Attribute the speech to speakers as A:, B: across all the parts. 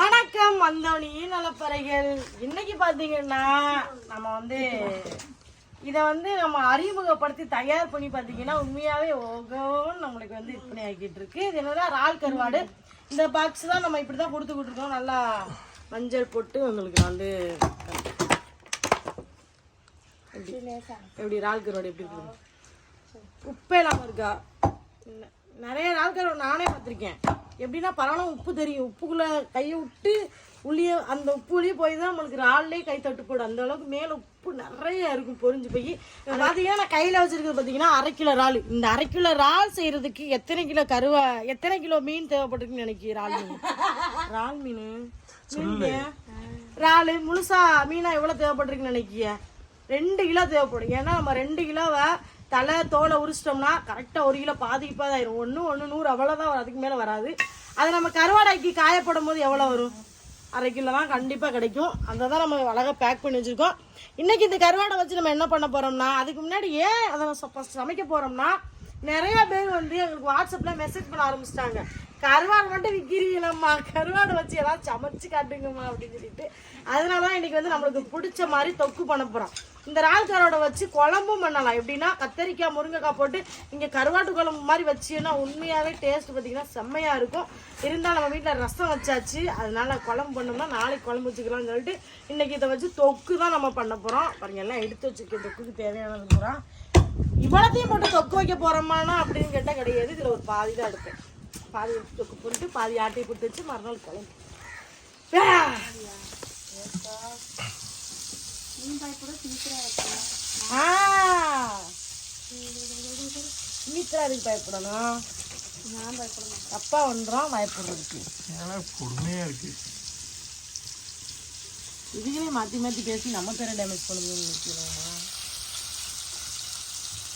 A: வணக்கம் வந்தவனி நலப்பறைகள். இன்னைக்கு பாத்தீங்கன்னா நம்ம வந்து இதை வந்து நம்ம அறிமுகப்படுத்தி தயார் பண்ணி பார்த்தீங்கன்னா உண்மையாவே ஓகோன்னு நம்மளுக்கு வந்து விற்பனை ஆக்கிட்டு இருக்கு. இது என்னன்னா இறால் கருவாடு. இந்த பாக்ஸ் தான் நம்ம இப்படி தான் கொடுத்துக்கிட்டு இருக்கோம். நல்லா மஞ்சள் போட்டு உங்களுக்கு வந்து எப்படி இறால் கருவாடு எப்படி இருக்கு உப்பே இல்லாமல் இருக்கா? நிறைய கருவாடு நானே பார்த்துருக்கேன். எப்படின்னா பரவாயில்ல உப்பு தெரியும். உப்புக்குள்ளே கையை விட்டு உள்ளே அந்த உப்பு உள்ளே போய் தான் நம்மளுக்கு இறால்லே கை தட்டு போடும் அந்த அளவுக்கு மேலே உப்பு நிறைய இருக்கும் பொரிஞ்சு போய். பார்த்தீங்கன்னா நான் கையில் வச்சிருக்கிறது பார்த்தீங்கன்னா அரை கிலோ இறால். இந்த அரை கிலோ இறால் செய்யறதுக்கு எத்தனை கிலோ கருவா எத்தனை கிலோ மீன் தேவைப்பட்டிருக்குன்னு நினைக்கிறேன் இறால் மீன்? இறால் மீன்? மீன் இறால் முழுசா மீனா எவ்வளோ தேவைப்பட்டிருக்குன்னு நினைக்கிய? ரெண்டு கிலோ தேவைப்படும். ஏன்னா நம்ம ரெண்டு கிலோவை தலை தோலை உரிச்சிட்டோம்னா கரெக்டாக ஒரு கிலோ பாதிக்கு பாதி ஆயிரும் ஒன்று ஒன்று நூறு அவ்வளோதான் வரும். அதுக்கு மேலே வராது. அது நம்ம கருவாடைக்கு காயப்படும் போது எவ்வளோ வரும்? அரை கிலோ தான் கண்டிப்பாக கிடைக்கும். அதை தான் நம்ம அழகாக பேக் பண்ணி வச்சுருக்கோம். இன்றைக்கி இந்த கருவாடை வச்சு நம்ம என்ன பண்ண போகிறோம்னா அதுக்கு முன்னாடி ஏன் அதை ஃபஸ்ட் சமைக்க போகிறோம்னா நிறைய பேர் வந்து எங்களுக்கு வாட்ஸ்அப்பில் மெசேஜ் பண்ண ஆரம்பிச்சிட்டாங்க. கருவாடு மட்டும் விற்கிறீங்களம்மா கருவாடு வச்சு எல்லாம் சமைச்சு காட்டுங்கம்மா அப்படின்னு சொல்லிட்டு. அதனால தான் இன்னைக்கு வந்து நம்மளுக்கு பிடிச்ச மாதிரி தொக்கு பண்ண போகிறோம் இந்த இறால் வச்சு குழம்பும் பண்ணலாம். எப்படின்னா கத்தரிக்காய் முருங்கைக்காய் போட்டு இங்கே கருவாட்டு குழம்பு மாதிரி வச்சுன்னா உண்மையாகவே டேஸ்ட் பார்த்தீங்கன்னா செம்மையாக இருக்கும். இருந்தால் நம்ம வீட்டில் ரசம் வச்சாச்சு. அதனால குழம்பு பண்ணோம்னா நாளைக்கு குழம்பு வச்சுக்கலாம்னு சொல்லிட்டு இன்னைக்கு இதை வச்சு தொக்கு தான் நம்ம பண்ண போகிறோம் பாருங்க எல்லாம் எடுத்து வச்சுக்க தொக்குக்கு தேவையானது பூரா. இவ்வளோத்தையும் போட்டு தொக்கு வைக்க போகிறோமானா அப்படின்னு கேட்டால் கிடையாது. இதில் ஒரு பாதி தான் எடுப்பேன். பாதி தொக்கு போட்டு பாதி ஆட்டையை கொடுத்து வச்சு மறுநாள் குழம்பு. ஆ! அதுக்கு பயப்படணும் நான் பயப்படணும் அப்பா வந்துடும் பயப்படுறதுக்கு
B: ஏன்னா இருக்கு
A: இதுகளே மாற்றி மாற்றி பேசி நம்ம பேரை டேமேஜ் பண்ணுதுன்னு நினைக்கிறோமா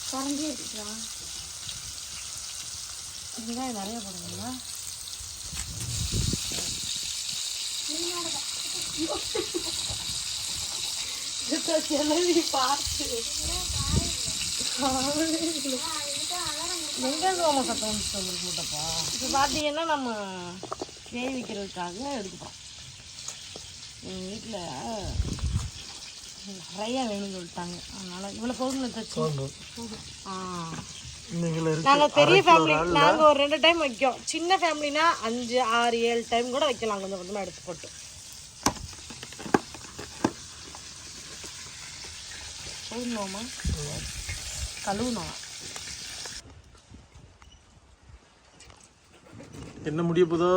A: குறைஞ்சி வெங்காயம் நிறைய போடுங்களா கிளவி பார்த்து எங்கே உங்களுக்கு மூட்டப்பா இப்போ பார்த்தீங்கன்னா நம்ம வேவிக்கிறதுக்காக எடுத்துப்போம் எங்கள் வீட்டில் நிறையா வேணும்னு சொல்லிட்டாங்க அதனால இவ்வளோ தச்சு ஆ
B: நாங்கள்
A: பெரிய ஃபேமிலி நாங்கள் ஒரு ரெண்டு டைம் வைக்கோம். சின்ன ஃபேமிலினா அஞ்சு ஆறு ஏழு டைம் கூட வைக்கலாம். கொஞ்சம் கொஞ்சமாக எடுத்து போட்டு. கழுவுனோமா கழுவுனோம்
B: என்ன முடிய போதோ?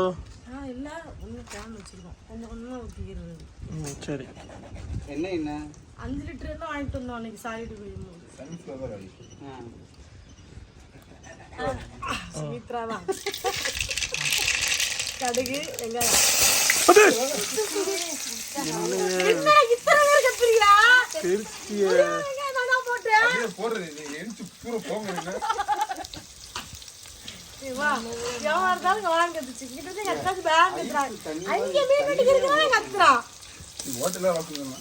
A: ஆ இல்லை. ஒன்றும் கேன் வச்சுருக்கோம். கொஞ்சம் கொஞ்சமாக ஊற்றிக்கிறது
B: ம், சரி.
C: என்ன என்ன?
A: அஞ்சு லிட்டர் எல்லாம் வாங்கிட்டு வந்தோம் அன்னைக்கு சாயிட்டு போயிடும்போது. சுமித்ரா தான் கடுகு வெங்காயம். என்ன இத்தனை பேர் கத்துறீங்களா? போட்டேன்.
C: போடுறது நீங்க எரிச்சு பூரா போங்க
A: ஏய் வா. எவன் இருந்தாலும் கவனம் கத்துச்சு இங்கிட்ட இருந்து கத்தாச்சு பேங்க் கத்துறான் அங்க மீன் வெட்டிக்கிறதுனால கத்துறான்
C: ஹோட்டல்ல வாக்குங்க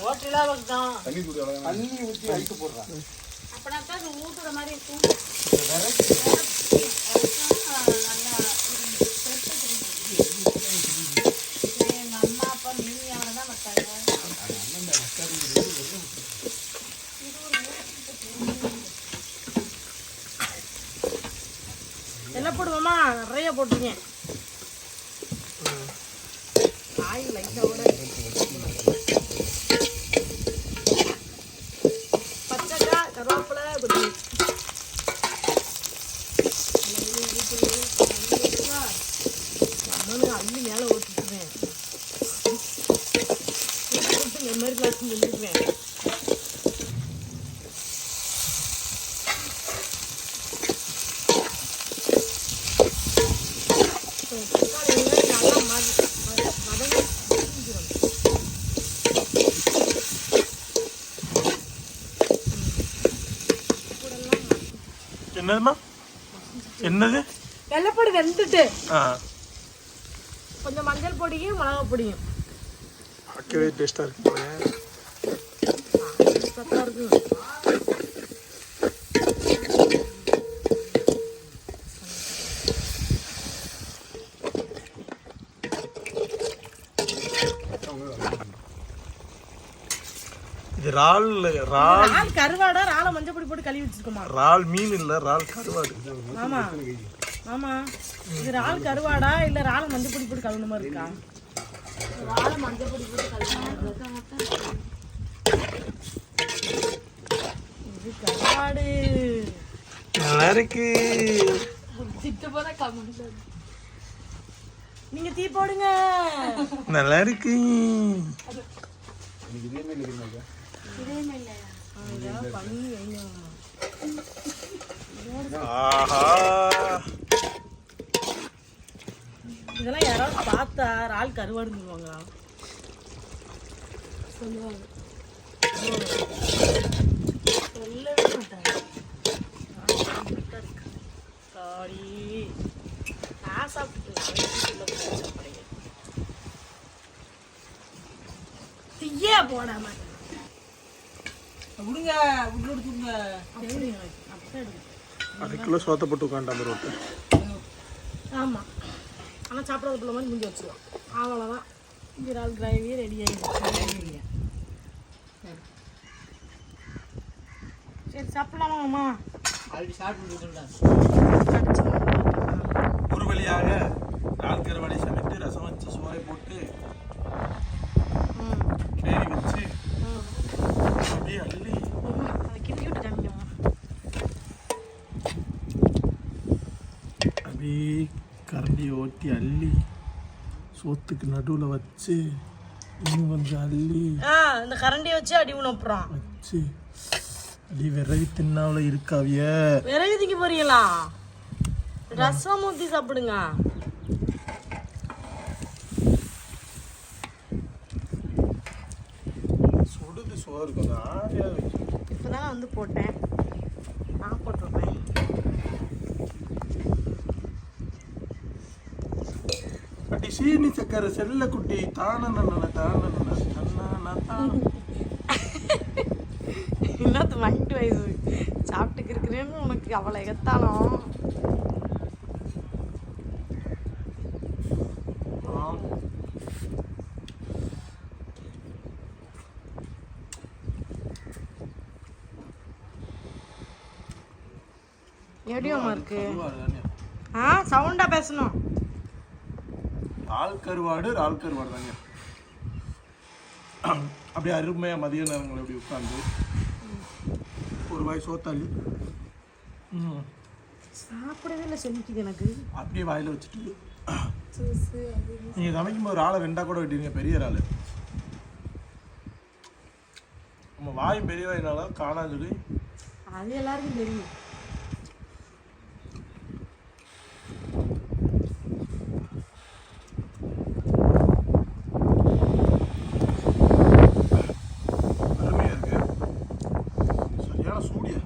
A: ஹோட்டலா தான்.
C: தண்ணி தூடி தண்ணி ஊற்றி அழிக்க போடுறான்
A: அப்பனா தான் ஊத்துற மாதிரி இருக்கும் எங்க அம்மா அப்பா மீன் தான் வச்சாங்க என்ன போடுவோமா நிறைய போட்டிருக்கேன் ஆயில் லைட்டோட பச்சைக்காய் கருவேப்பிலை கொத்தமல்லி அள்ளி மேலே ஓட்டிட்டுருவேன் போட்டு மெமரி கிளாஸ் சொல்லிடுவேன்
B: என்னதுமா என்னது?
A: வெள்ளைப்பொடி வெந்துட்டு. கொஞ்சம் மஞ்சள் பொடியும் மிளகா பொடியும்.
B: பார்க்கவே டேஸ்டா இருக்கு
A: சத்தா இருக்கு.
B: இது இறால் இறால்.
A: கருவாடா இறால மஞ்சள் போட்டு கழுவி வச்சிருக்கோமா?
B: இறால் மீன் இல்ல இறால் கருவாடு.
A: ஆமா ஆமா இது இறால் கருவாடா இல்ல இறால மஞ்சள் பொடி போட்டு கழுவுன மாதிரி இருக்கா? இறால மஞ்சள் பொடி போட்டு கழுவுன இது கருவாடு.
B: நல்லா இருக்கு.
A: நீங்க தீ போடுங்க.
B: நல்லா இருக்கு.
C: இதே
A: இதெல்லாம் பண்ணி வைங்க.
B: ஆஹா.
A: இதெல்லாம் யாராவது பார்த்தா ஆள் கருவாடுன்னு சொல்லுவாங்க. சொல்லுவாங்க. சொல்லவே மாட்டாங்க. சாரி. நான் சாப்பிட்டுக்கலாம் போடாம.
D: விடுங்க விட்டு
B: அரை கிலோ சோத்த போட்டு உட்காண்டா மாதிரி ஒருத்தன்.
A: ஆமாம் ஆனால் சாப்பிடாத பிள்ளை மாதிரி முடிஞ்சு வச்சுருவோம் அவ்வளோதான் இறால் கிரேவி ரெடி ஆகிடுச்சு சரி சாப்பிடலாமா அம்மா
D: ஆல்ரெடி சாப்பிட்டு
B: ஒரு வழியாக இறால் கருவாடை சமைத்து ரசம் வச்சு சோறை போட்டு
A: ம்.
B: கிரேவி வச்சு
A: ம்.
B: அப்படியே அள்ளி
A: அதை கிட்டி விட்டு காமிக்கமா
B: அப்படியே கரண்டியை ஓட்டி அள்ளி சோத்துக்கு நடுவில் வச்சு இன்னும் கொஞ்சம் அள்ளி
A: ஆ இந்த கரண்டியை வச்சு அடி உணப்புறான்
B: வச்சு அப்படியே விரவி தின்னாவில் இருக்காவிய.
A: விறகு திங்க போறீங்களா? ரசம் ஊற்றி சாப்பிடுங்க.
B: சுடுது சோறு கொஞ்சம் ஆவியாக வச்சு.
A: இப்போ வந்து போட்டேன் நான் போட்டிருப்பேன்
B: அடி சீனி சக்கரை செல்ல குட்டி தான தான தான
A: என்னத்து மைண்ட் வயசு சாப்பிட்டுக்கு இருக்கிறேன்னு உனக்கு அவ்வளோ எகத்தாலும் எப்படியோமா இருக்கு. ஆ சவுண்டா பேசணும்.
B: ரால் கருவாடு ரால் கருவாடு தாங்க அப்படியே அருமையாக மதிய நேரங்கள் அப்படி உட்காந்து ஒரு வாய் சோத்தாளி.
A: சாப்பிடவே இல்லை செமிக்குது எனக்கு.
B: அப்படியே வாயில் வச்சுட்டு. நீங்கள் சமைக்கும் போது ஆளை ரெண்டாக கூட வெட்டிடுங்க பெரிய இறால் நம்ம வாய் பெரிய வாயினால காணாது
A: அது எல்லாருக்கும் தெரியும்
B: அருமையாக இருக்கு சரியான சூடியா?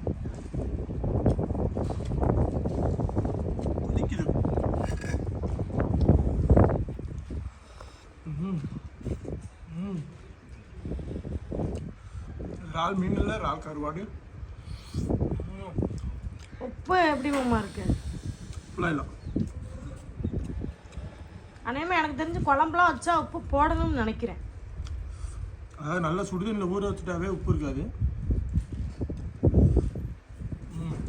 B: கொதிக்குது. இறால் மீன் இல்லை இறால் கருவாடு.
A: உப்பு எப்படி உமா இருக்கு?
B: ஃபுல்லாக இல்லை.
A: அநேகமாக எனக்கு தெரிஞ்சு குழம்புலாம் வச்சா உப்பு போடணும்னு நினைக்கிறேன்.
B: அதாவது நல்ல சுடுதண்ணில் ஊற வச்சுட்டாவே உப்பு இருக்காது ம்.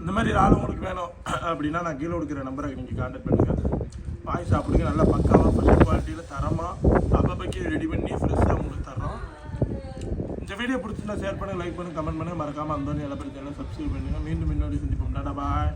B: இந்த மாதிரி ஆள் உங்களுக்கு வேணும். அப்படின்னா நான் கீழே கொடுக்குற நம்பரை நீங்கள் கான்டாக்ட் பண்ணுங்கள் வாங்கி சாப்பிடுங்க. நல்லா பக்காவாக ஃபஸ்ட் குவாலிட்டியில் தரமாக அப்பப்போக்கி ரெடி பண்ணி ஃப்ரெஷ்ஷாக உங்களுக்கு தர்றோம். இந்த வீடியோ பிடிச்சிருந்தா ஷேர் பண்ணுங்கள் லைக் பண்ணுங்கள் கமெண்ட் பண்ணுங்கள் மறக்காமல் அந்த எல்லா பிரச்சனையும் சப்ஸ்கிரைப் பண்ணுங்கள் மீண்டும் இன்னொரு சந்திப்போம். டாடா பாய்.